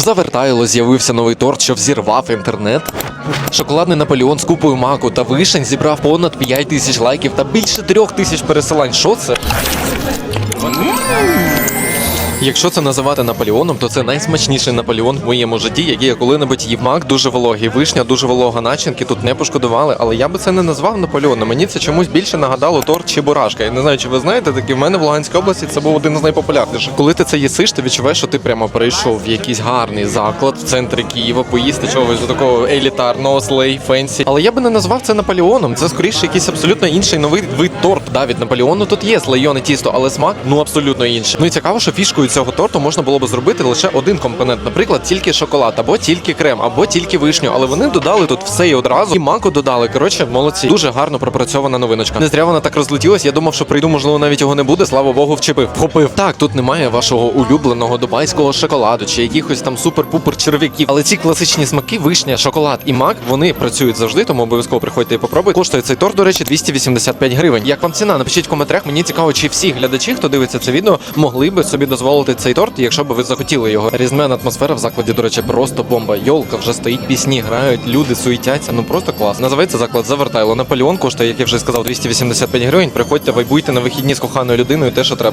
В Завертайло з'явився новий торт, що взірвав інтернет. Шоколадний Наполеон з купою маку та вишень зібрав понад 5 тисяч лайків та більше 3 тисяч пересилань. Що це? Якщо це називати Наполеоном, то це найсмачніший Наполеон в моєму житті, який я коли-небудь їв. Мак дуже вологий, вишня дуже волога, начинки тут не пошкодували, але я би це не назвав Наполеоном. Мені це чомусь більше нагадало торт Чебурашка. Я не знаю, чи ви знаєте, такий в мене в Луганській області це був один з найпопулярніших. Коли ти це їсиш, ти відчуваєш, що ти прямо прийшов в якийсь гарний заклад в центрі Києва, поїсти чогось такого елітарного, слей, фенсі. Але я би не назвав це Наполеоном. Це скоріше якийсь абсолютно інший новий вид торт. Да, від Наполеону тут є слейоне тісто, але смак ну абсолютно інший. Ну і цікаво, що фішкою цього торту можна було б зробити лише один компонент, наприклад, тільки шоколад, або тільки крем, або тільки вишню. Але вони додали тут все і одразу. І маку додали. Коротше, молодці. Дуже гарно пропрацьована новиночка. Не зря вона так розлетілась. Я думав, що прийду, можливо, навіть його не буде. Слава Богу, вчепив. Вхопив. Так, тут немає вашого улюбленого дубайського шоколаду чи якихось там супер-пупер черв'яків. Але ці класичні смаки, вишня, шоколад і мак, вони працюють завжди, тому обов'язково приходьте і попробуйте. Коштує цей торт, до речі, 285 гривень. Як вам ціна? Напишіть в коментарях. Мені цікаво, чи всі глядачі, хто дивиться це відео, могли би собі дозволити цей торт, якщо б ви захотіли його. Різдвяна атмосфера в закладі, до речі, просто бомба. Йолка вже стоїть, пісні грають, люди суетяться. Ну просто клас. Називається заклад Завертайло. Наполеон коштує, як я вже сказав, 285 гривень. Приходьте, вайбуйте на вихідні з коханою людиною, те, що треба.